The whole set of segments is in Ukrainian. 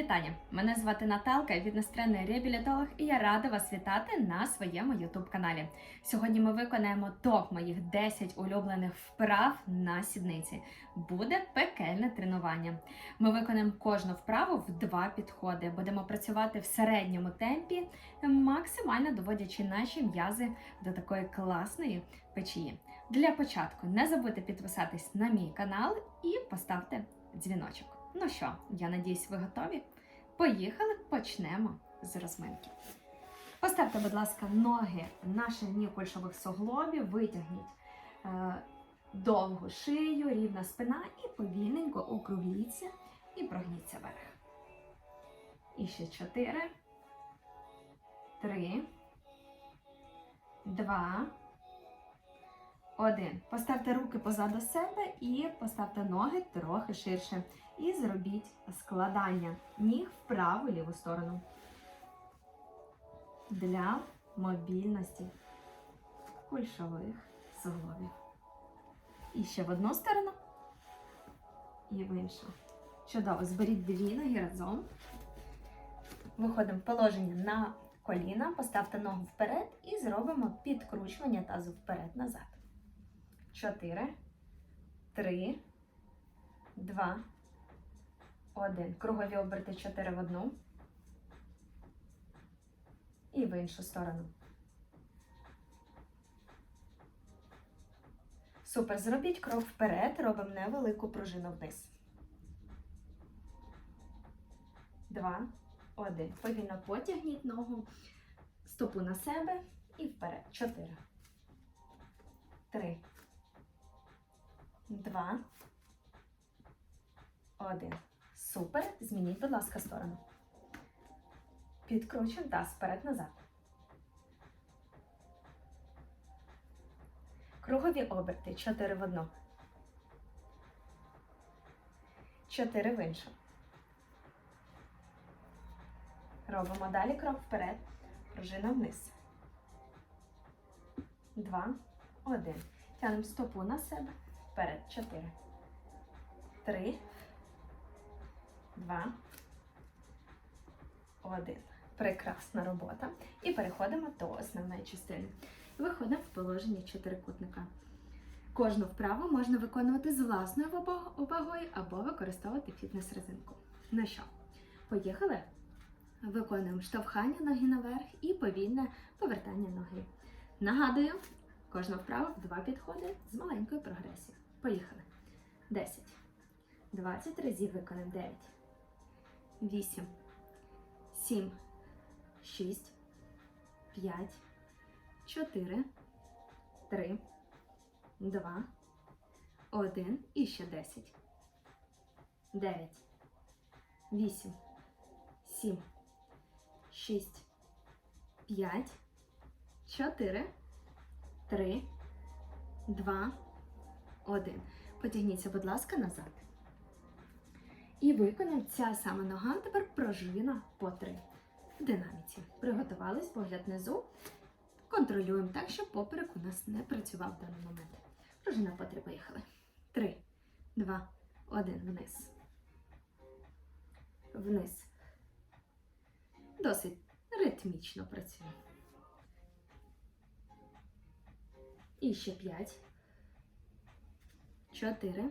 вітання! Мене звати Наталка, фітнес-тренер реабілітолог, і я рада вас вітати на своєму youtube каналі. Сьогодні ми виконаємо топ моїх 10 улюблених вправ на сідниці. Буде пекельне тренування. Ми виконаємо кожну вправу в два підходи. Будемо працювати в середньому темпі, максимально доводячи наші м'язи до такої класної печії. Для початку не забудьте підписатись на мій канал і поставте дзвіночок. Ну що, я надіюсь, ви готові? Поїхали, почнемо з розминки. Поставте, будь ласка, ноги на ширині кульшових суглобів, витягніть е, довгу шию, рівна спина і повільненько округліться і прогніться вверх. І ще чотири, три, два, один. Поставте руки позаду себе і поставте ноги трохи ширше. І зробіть складання ніг в праву і ліву сторону. Для мобільності кульшових суглобів. І ще в одну сторону, і в іншу. Чудово. Зберіть дві ноги разом. Виходимо в положення на коліна, поставте ногу вперед і зробимо підкручування тазу вперед-назад. Чотири, три, два, один. Кругові оберти 4 в одну. І в іншу сторону. Супер. Зробіть крок вперед, робимо невелику пружину вниз. Два, один. Повільно потягніть ногу, стопу на себе і вперед. Чотири. Три. Два. Один. Супер. Змініть, будь ласка, сторону. Підкручуємо таз вперед-назад. Кругові оберти. 4 в одну. 4 в іншу. Робимо далі крок вперед. Пружина вниз. Два. Один. Тянемо стопу на себе. Вперед. Чотири. Три. Два. Один. Прекрасна робота. І переходимо до основної частини. Виходимо в положення чотирикутника. Кожну вправу можна виконувати з власною вагою або використовувати фітнес-резинку. Ну що, поїхали? Виконуємо штовхання ноги наверх і повільне повертання ноги. Нагадую, кожна вправа два підходи з маленькою прогресією. Поїхали. 10. 20 разів виконаємо 9. 8, 7, 6, 5, 4, 3, 2, 1 і ще 10. 9, 8, 7, 6, 5, 4, 3, 2, 1. Потягніться, будь ласка, назад. І виконаємо ця сама нога, тепер пружина по три. В динаміці. Приготувались, погляд внизу. Контролюємо так, щоб поперек у нас не працював в даний момент. Пружина по три, поїхали. Три, два, один, вниз. Вниз. Досить ритмічно працюємо. І ще п'ять. Чотири.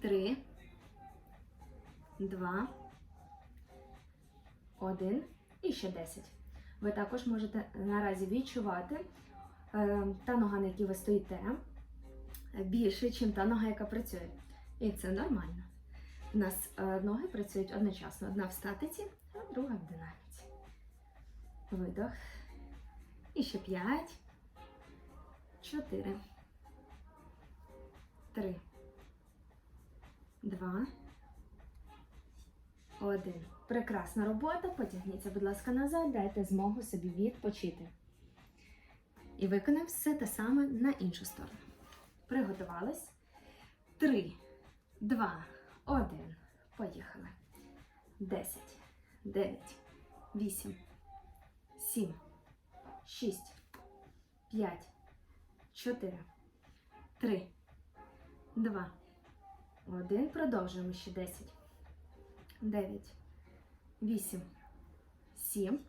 Три. Два. Один. І ще 10. Ви також можете наразі відчувати е, та нога, на якій ви стоїте, більше, ніж та нога, яка працює. І це нормально. У нас е, ноги працюють одночасно. Одна в статиці, а друга в динаміці. Видох. І ще 5. 4. 3. 2. Один. Прекрасна робота. Потягніться, будь ласка, назад, дайте змогу собі відпочити. І виконаємо все те саме на іншу сторону. Приготувались. Три, два, один. Поїхали. Десять, дев'ять, вісім, сім, шість, п'ять, чотири, три, два, один. Продовжуємо ще десять. дев'ять, вісім, сім,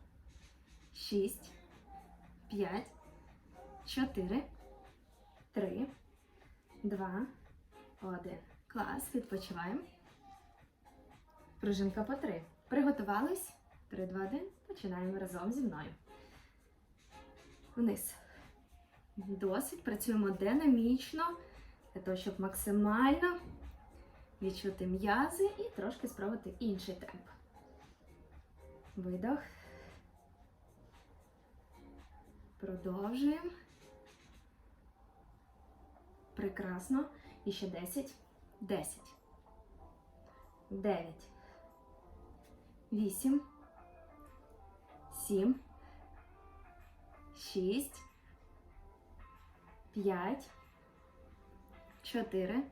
шість, п'ять, чотири, три, два, один. Клас, відпочиваємо. Пружинка по три. Приготувались? Три, два, один. Починаємо разом зі мною. Вниз. Досить. Працюємо динамічно, для того, щоб максимально відчути м'язи і трошки спробувати інший темп. Видох. Продовжуємо. Прекрасно. І ще 10. 10. 9. 8. 7. 6. 5. 4.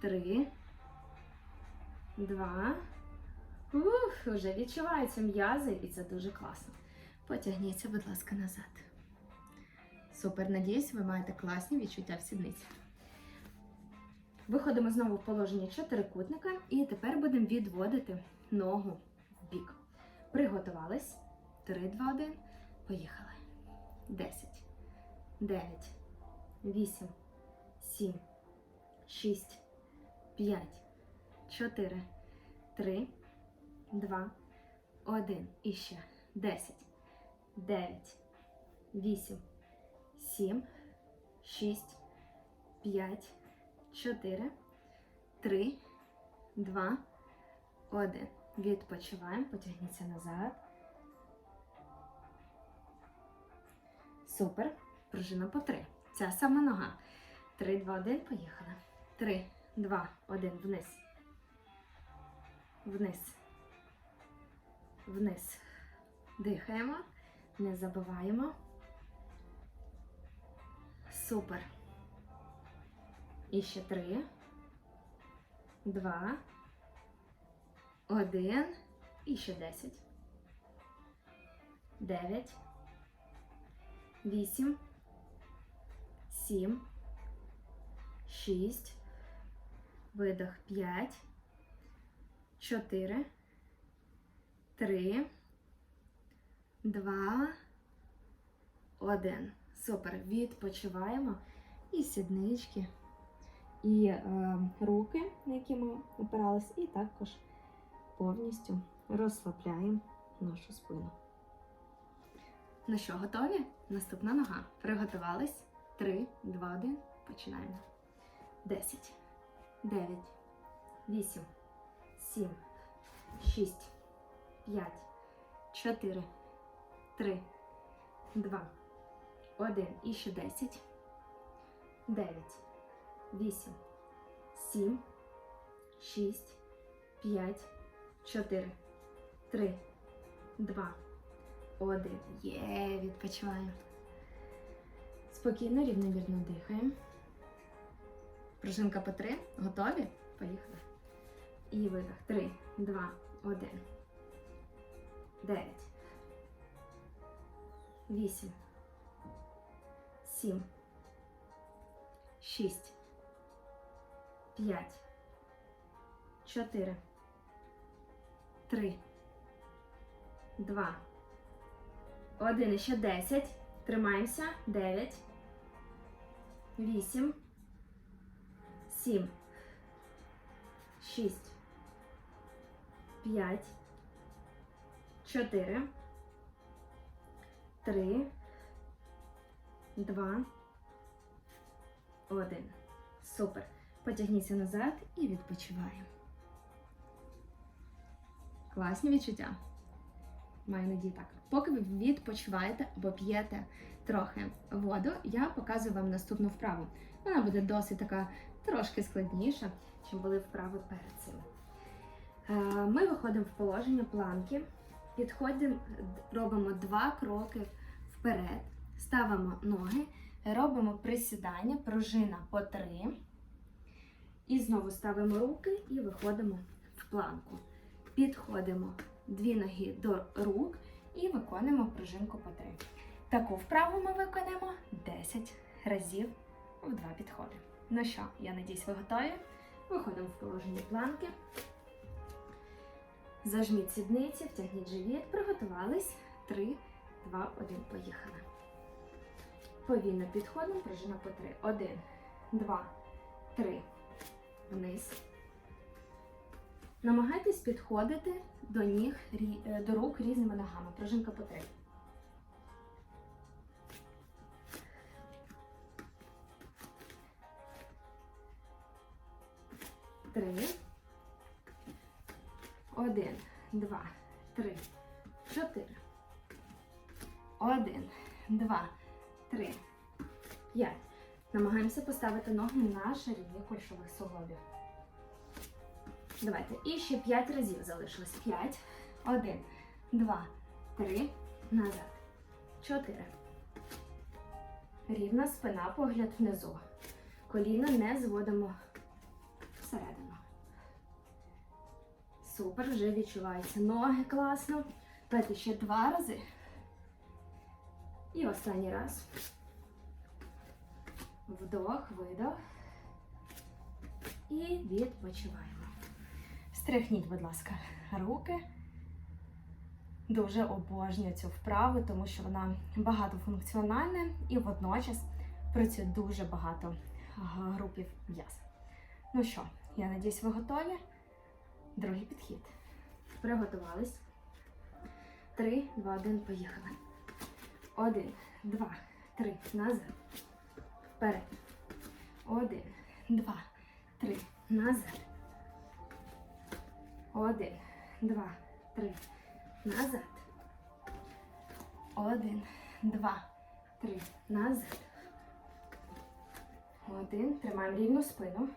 3. 2. Ух, вже відчуваються м'язи, і це дуже класно. Потягніться, будь ласка, назад. Супер, надіюсь, ви маєте класні відчуття в сідниці. Виходимо знову в положення чотирикутника і тепер будемо відводити ногу в бік. Приготувались. 3, 2, 1. Поїхали. 10, 9, 8, 7, 6, 5, 4, 3, 2, 1. І ще 10, 9, 8, 7, 6, 5, 4, 3, 2, 1. Відпочиваємо, потягніться назад. Супер. Пружина по 3. Ця сама нога. 3, 2, 1. Поїхали. 3, 2, 1. Вниз. Вниз. Вниз. Дихаємо. Не забуваємо. Супер. І ще три, два, один. І ще десять. Дев'ять. Вісім. Сім. Шість. Видох п'ять. Чотири. Три. Два. Один. Супер. Відпочиваємо. І сіднички і е, руки, на які ми опирались, і також повністю розслабляємо нашу спину. Ну що, готові? Наступна нога. Приготувались. 3, 2, 1. Починаємо. 10, 9, 8, 7, 6, 5, 4, 3, 2, 1. І ще 10, 9, 8, 7, 6, 5, 4, 3, 2, 1. Є, відпочиваємо. Спокійно, рівномірно дихаємо. Пружинка по 3. Готові? Поїхали. І видих. 3, 2, 1. 9. 8. 7. 6. 5, 4, 3, 2, 1. І ще 10. Тримаємося. 9, 8, 7, 6, 5, 4, 3, 2, 1. Супер. Потягніться назад і відпочиваємо. Класні відчуття. Маю надію так. Поки ви відпочиваєте або п'єте трохи воду, я показую вам наступну вправу. Вона буде досить така трошки складніша, ніж були вправи перед цим. Е, Ми виходимо в положення планки, підходимо, робимо два кроки вперед, ставимо ноги, робимо присідання, пружина по три. І знову ставимо руки і виходимо в планку. Підходимо дві ноги до рук і виконуємо пружинку по три. Таку вправу ми виконаємо 10 разів в два підходи. Ну що, я надіюсь, ви готові? Виходимо в положення планки. Зажміть сідниці, втягніть живіт, приготувались. 3, 2, 1, поїхали. Повільно підходимо, пружина по 3. 1, 2, 3. Вниз. Намагайтесь підходити до ніг, е, до рук різними ногами. Пружинка по 3. Три. Один, два, три, чотири. Один, два, три, п'ять. Намагаємося поставити ноги на ширині кульшових суглобів. Давайте. І ще п'ять разів залишилось. П'ять. Один, два, три. Назад. Чотири. Рівна спина, погляд внизу. Коліна не зводимо Супер, вже відчуваються ноги класно. Давайте ще два рази. І останній раз. Вдох, видох. І відпочиваємо. Стряхніть, будь ласка, руки. Дуже обожнюю цю вправу, тому що вона багатофункціональна і водночас працює дуже багато групів м'яз. Ну що, я надіюсь, ви готові? Другий підхід. Приготувались. Три, два, один, поїхали. Один, два, три. Назад. Вперед. Один, два, три. Назад. Один, два, три. Назад. Один, два, три. Назад. Один. Тримаємо рівну спину.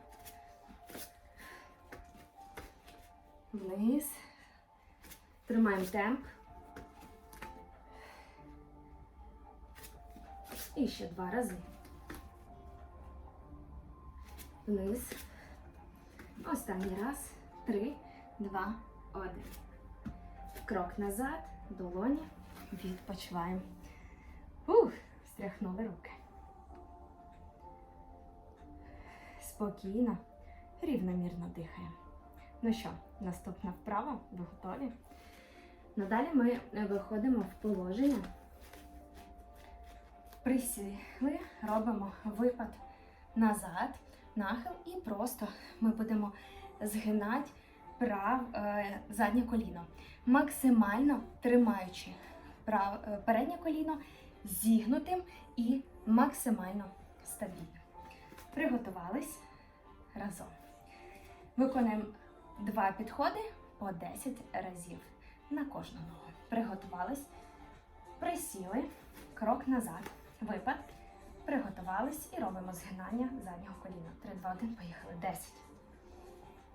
Вниз. Тримаємо темп. І ще два рази. Вниз. Останній раз. Три, два, один. Крок назад, долоні. Відпочиваємо. Ух, стряхнули руки. Спокійно, рівномірно дихаємо. Ну що, наступна вправа, ви готові? Надалі ми виходимо в положення. Присіли, робимо випад назад, нахил, і просто ми будемо згинати прав, е, заднє коліно, максимально тримаючи прав, е, переднє коліно зігнутим і максимально стабільним. Приготувались разом. Виконуємо два підходи по 10 разів на кожну ногу. Приготувались, присіли, крок назад, випад. Приготувались і робимо згинання заднього коліна. 3, 2, 1, поїхали. 10.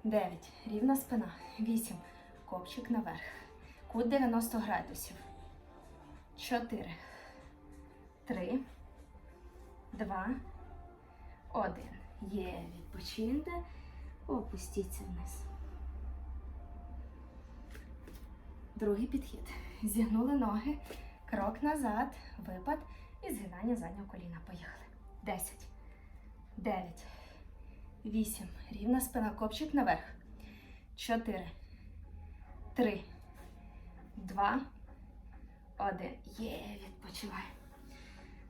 9. Рівна спина. 8. Копчик наверх. Кут 90 градусів. 4. 3. 2. 1. Є. Відпочиньте. Опустіться вниз. Другий підхід. Зігнули ноги. Крок назад. Випад. І згинання заднього коліна. Поїхали. 10. 9. 8. Рівна спина. Копчик наверх. 4. 3. 2. 1. Є. Відпочиваємо.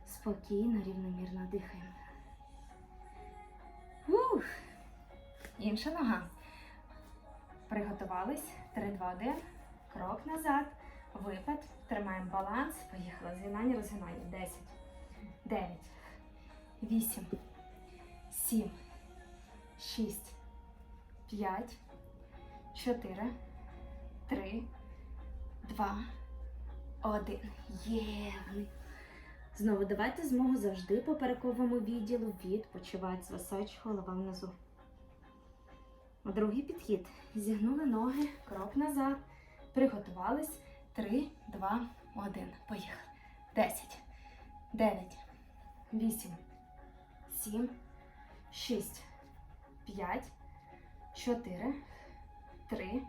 Спокійно, рівномірно дихаємо. Інша нога. Приготувались. 3, 2, 1. Крок назад. Випад. Тримаємо баланс. Поїхали. Згинання, розгинання. 10. 9. 8. 7. 6. 5. 4. 3. 2. 1. Є. Знову давайте змогу завжди по перековому відділу відпочивати, звисаючи голова внизу. Другий підхід. Зігнули ноги, крок назад. Приготувались. 3, 2, 1. Поїхали. 10, 9, 8, 7, 6, 5, 4, 3,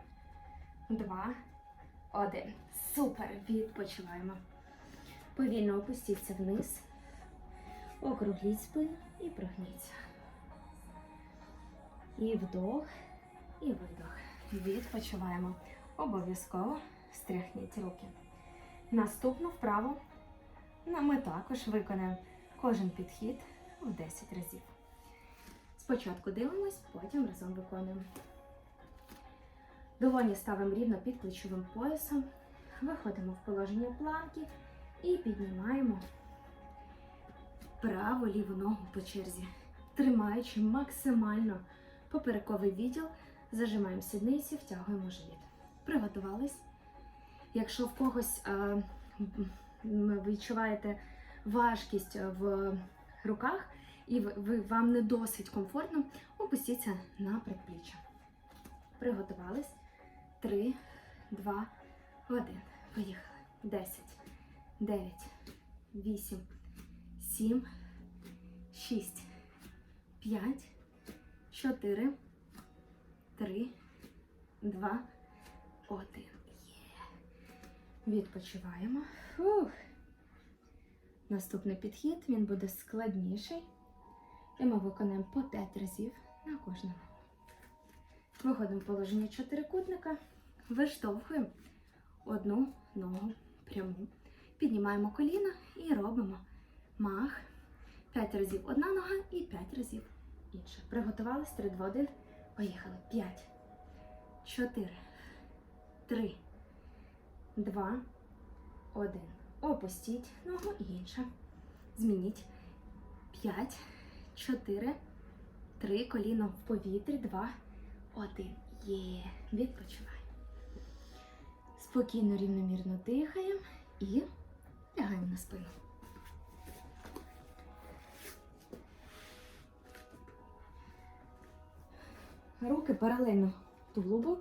2, 1. Супер! Відпочиваємо. Повільно опустіться вниз. Округліть спину і прогніться. І вдох, і видох. Відпочиваємо. Обов'язково стряхніть руки. Наступну вправу ми також виконаємо кожен підхід в 10 разів. Спочатку дивимось, потім разом виконуємо. Долоні ставимо рівно під плечовим поясом, виходимо в положення планки і піднімаємо праву ліву ногу по черзі, тримаючи максимально поперековий відділ, зажимаємо сідниці, втягуємо живіт. Приготувались. Якщо в когось е, ви відчуваєте важкість в руках і ви, вам не досить комфортно, опустіться на предпліччя. Приготувались. 3, 2, 1. Поїхали. 10, 9, 8, 7, 6, 5, 4, 3, 2, 1. Є. Відпочиваємо. Фух. Наступний підхід він буде складніший. І ми виконаємо по 5 разів на кожну ногу. Виходимо в положення чотирикутника, виштовхуємо одну ногу пряму. Піднімаємо коліна і робимо мах. 5 разів одна нога і 5 разів інша. Приготувались 3, 2, 1. Поїхали. 5, 4, 3, 2, 1. Опустіть ногу і інша. Змініть. 5, 4, 3. Коліно в повітрі. 2, 1. Є. Відпочиваємо. Спокійно, рівномірно дихаємо і лягаємо на спину. Руки паралельно тулубу.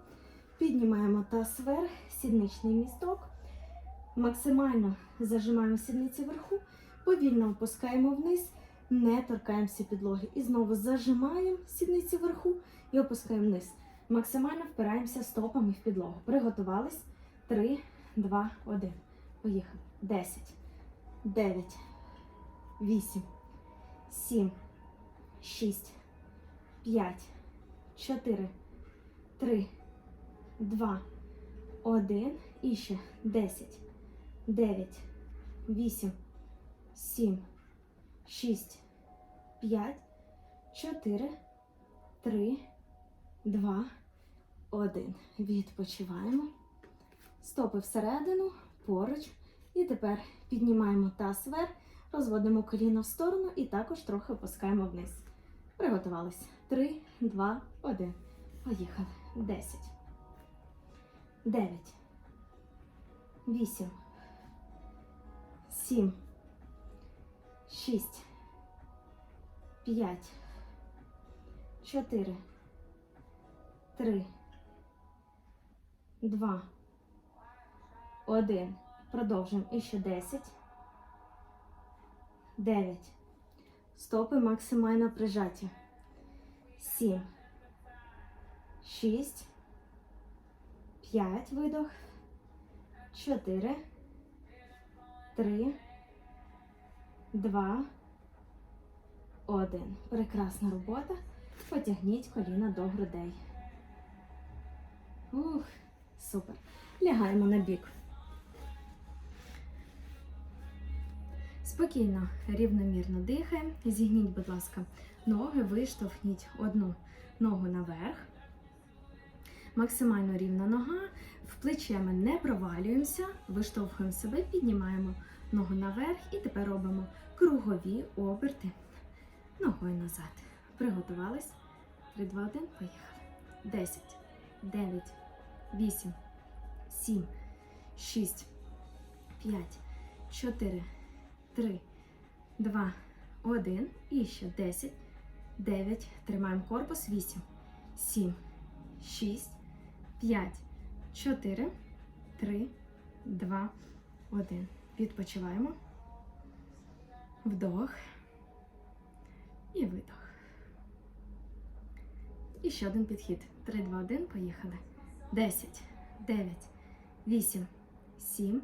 Піднімаємо таз вверх, сідничний місток. Максимально зажимаємо сідниці вверху, повільно опускаємо вниз, не торкаємося підлоги. І знову зажимаємо сідниці вверху і опускаємо вниз. Максимально впираємося стопами в підлогу. Приготувались. 3, 2, 1. Поїхали. 10, 9, 8, 7, 6, 5, 4, 3, 2, 1. І ще 10, 9, 8, 7, 6, 5, 4, 3, 2, 1. Відпочиваємо. Стопи всередину, поруч. І тепер піднімаємо таз вверх, розводимо коліно в сторону і також трохи опускаємо вниз. Приготувались. 3, 2, 1. Поїхали. 10. 9. 8. 7. 6. 5. 4. 3. 2. 1. Продовжуємо. І ще 10. 9. Стопи максимально прижаті. 7. 6. 5. Видох. 4. 3. 2. 1. Прекрасна робота. Потягніть коліна до грудей. Ух, супер. Лягаємо на бік. Спокійно, рівномірно дихаємо. Зігніть, будь ласка, ноги, виштовхніть одну ногу наверх. Максимально рівна нога. В плече ми не провалюємося, виштовхуємо себе, піднімаємо ногу наверх і тепер робимо кругові оберти ногою назад. Приготувались. 3, 2, 1, поїхали. 10, 9, 8, 7, 6, 5, 4, 3, 2, 1. І ще 10, 9. Тримаємо корпус. 8, 7, 6, 5, 4, 3, 2, 1. Відпочиваємо. Вдох. І видох. І ще один підхід. 3, 2, 1. Поїхали. 10, 9, 8, 7,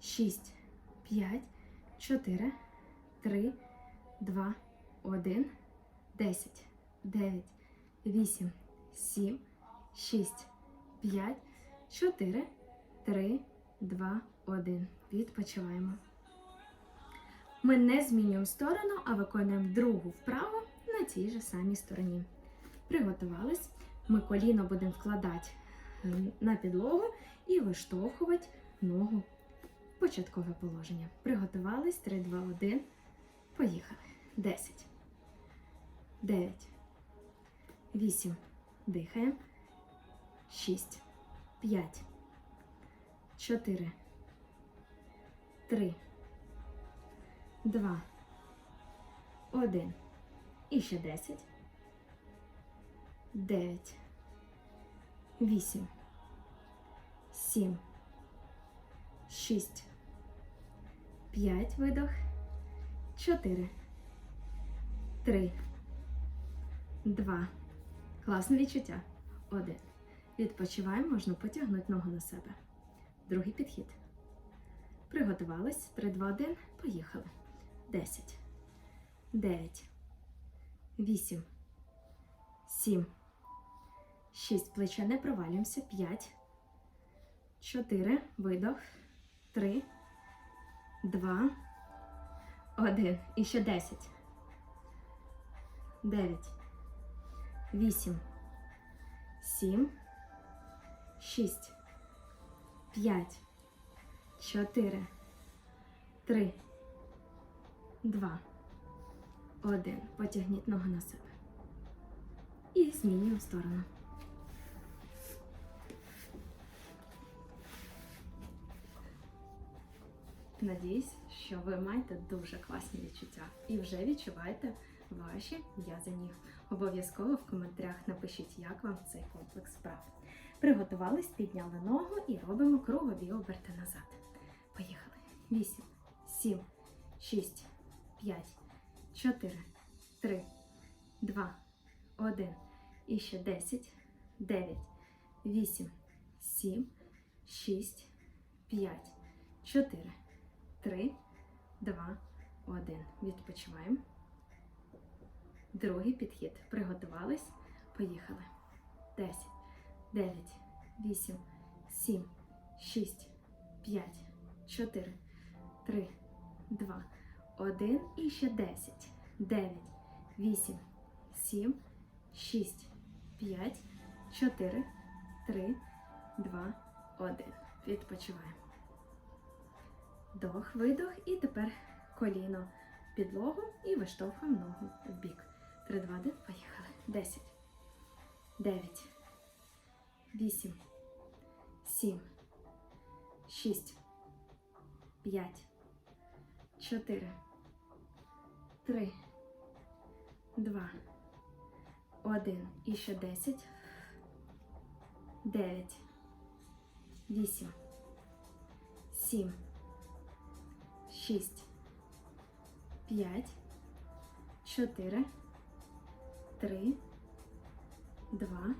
6, 5, 4, 3, 2, 1, 10, 9, 8, 7, 6, 5, 4, 3, 2, 1. Відпочиваємо. Ми не змінюємо сторону, а виконуємо другу вправу на цій же самій стороні. Приготувались. Ми коліно будемо вкладати е, на підлогу і виштовхувати ногу початкове положення. Приготувались. 3, 2, 1. Поїхали. 10. 9. 8. Дихаємо. 6. 5. 4. 3. 2. 1. І ще 10. 9. 8. 7. 6. 5. Видох. 4. 3. 2. Класне відчуття. 1. Відпочиваємо, можна потягнути ногу на себе. Другий підхід. Приготувались. 3, 2, 1. Поїхали. 10. 9. 8. 7. 6. Плече не провалюємося. 5. 4. Видох. 3. 2. 1. І ще 10. 9. 8. 7. 6. 5. 4. 3. 2. 1. Потягніть ногу на себе. І змінюємо сторону. Надіюсь, що ви маєте дуже класні відчуття і вже відчуваєте ваші м'язи ніг. Обов'язково в коментарях напишіть, як вам цей комплекс вправ. Приготувались, підняли ногу і робимо кругові оберти назад. Поїхали. 8, 7, 6, 5, 4, 3, 2, 1. І ще 10, 9, 8, 7, 6, 5, 4, 3, 2, 1. Відпочиваємо. Другий підхід. Приготувались. Поїхали. 10, 9, 8, 7, 6, 5, 4, 3, 2, 1. І ще 10, 9, 8, 7, 6, 5, 4, 3, 2, 1. Відпочиваємо. Вдох, видох. І тепер коліно підлогу і виштовхуємо ногу в бік. 3, 2, 1, поїхали. 10, 9, 8, 7, 6, 5, 4, 3, 2, 1. І ще 10, 9, 8, 7, 6, 5, 4, 3, 2,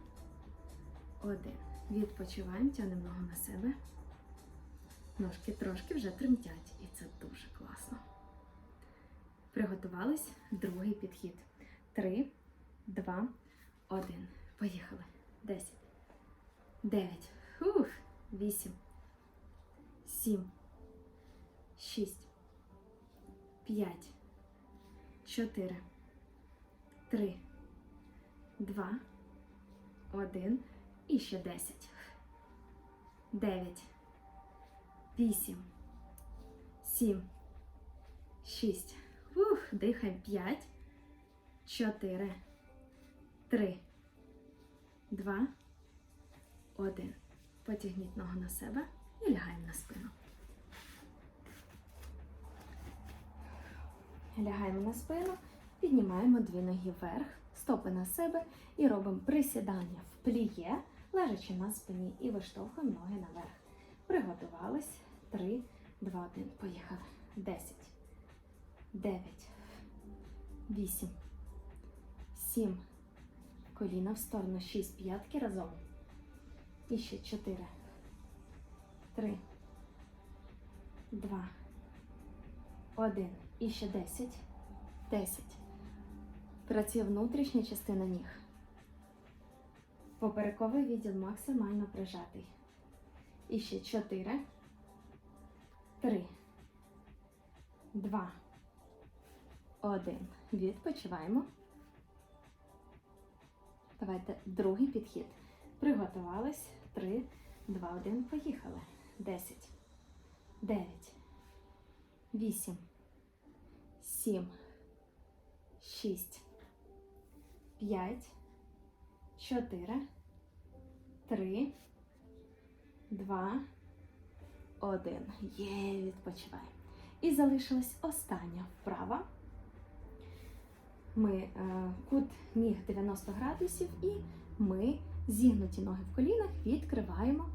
1. Відпочиваємо, тягнемо ногу на себе. Ножки трошки вже тремтять, і це дуже класно. Приготувались. Другий підхід. 3, 2, 1. Поїхали. 10, 9, Ух, 8, 7, 6, 5, 4, 3, 2, 1. І ще 10. 9, 8, 7, 6. Ух, дихаємо. 5, 4, 3, 2, 1. Потягніть ногу на себе і лягаємо на спину. Лягаємо на спину, піднімаємо дві ноги вверх, стопи на себе і робимо присідання в пліє, лежачи на спині, і виштовхуємо ноги наверх. Приготувались. 3, 2, 1. Поїхали. 10, 9, 8, 7. Коліна в сторону. 6 п'ятки разом. І ще 4, 3, 2, 1. І ще 10, 10. Працює внутрішня частина ніг. Поперековий відділ максимально прижатий. І ще чотири. Три. Два. Один. Відпочиваємо. Давайте другий підхід. Приготувались. Три, два, один. Поїхали. Десять. Дев'ять. Вісім. Сім. Шість. П'ять. Чотири. Три. Два. Один. Є, відпочиваємо. І залишилась остання вправа. Ми е, кут ніг 90 градусів і ми зігнуті ноги в колінах, відкриваємо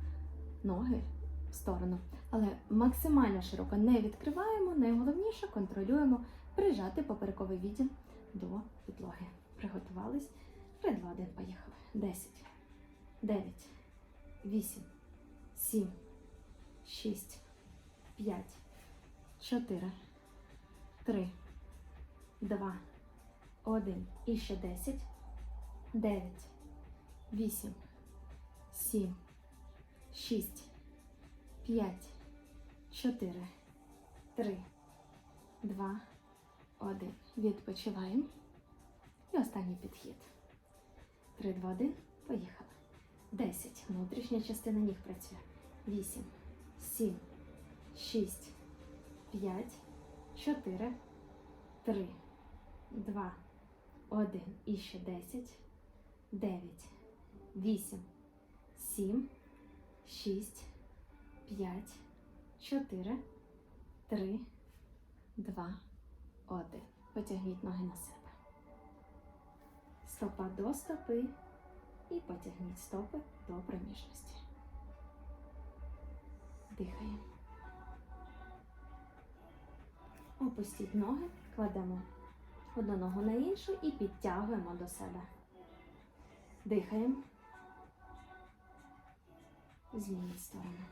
ноги в сторону. Але максимально широко не відкриваємо, найголовніше контролюємо прижати поперековий відділ до підлоги. Приготувались. 3, 2, 1, поїхали. 10, 9, 8, 7, 6, 5, 4, 3, 2, 1. І ще 10, 9, 8, 7, 6, 5, 4, 3, 2, 1. Відпочиваємо. І останній підхід. 3, 2, 1. Поїхали. 10. Внутрішня частина ніг працює. 8, 7, 6, 5, 4, 3, 2, 1. І ще 10, 9, 8, 7, 6, 5, 4, 3, 2, 1. Потягніть ноги на себе. Стопа до стопи і потягніть стопи до проміжності. Дихаємо. Опустіть ноги, кладемо одну ногу на іншу і підтягуємо до себе. Дихаємо. Змініть сторону.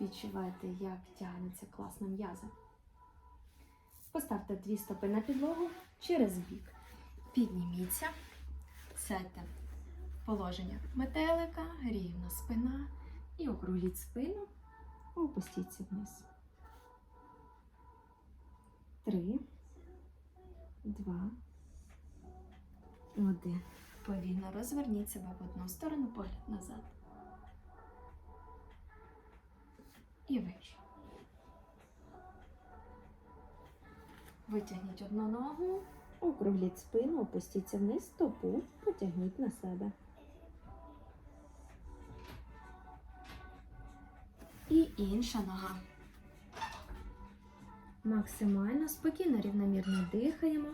Відчувайте, як тягнеться класно м'язи. Поставте дві стопи на підлогу через бік. Підніміться, сядьте в положення метелика, рівна спина і округліть спину, опустіться вниз. Три, два, один. Повільно розверніть себе в одну сторону, погляд назад. І вище. Витягніть одну ногу, округліть спину, опустіться вниз, стопу, потягніть на себе. І інша нога. Максимально спокійно, рівномірно дихаємо.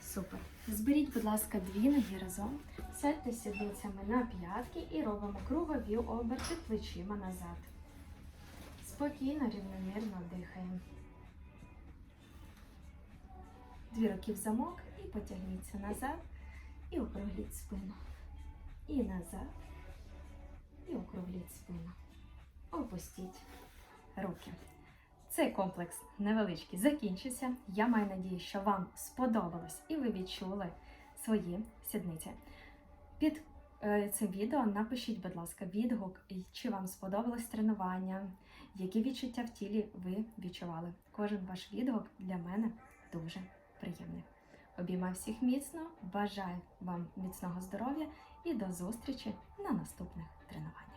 Супер. Зберіть, будь ласка, дві ноги разом. Сядьте сідницями на п'ятки і робимо кругові оберти плечима назад. Спокійно, рівномірно дихаємо. Дві руки в замок і потягніться назад. І округліть спину. І назад. І округліть спину. Опустіть руки. Цей комплекс невеличкий закінчився. Я маю надію, що вам сподобалось і ви відчули свої сідниці. Під е, цим відео напишіть, будь ласка, відгук, чи вам сподобалось тренування, які відчуття в тілі ви відчували. Кожен ваш відгук для мене дуже приємний. Обіймаю всіх міцно, бажаю вам міцного здоров'я і до зустрічі на наступних тренуваннях.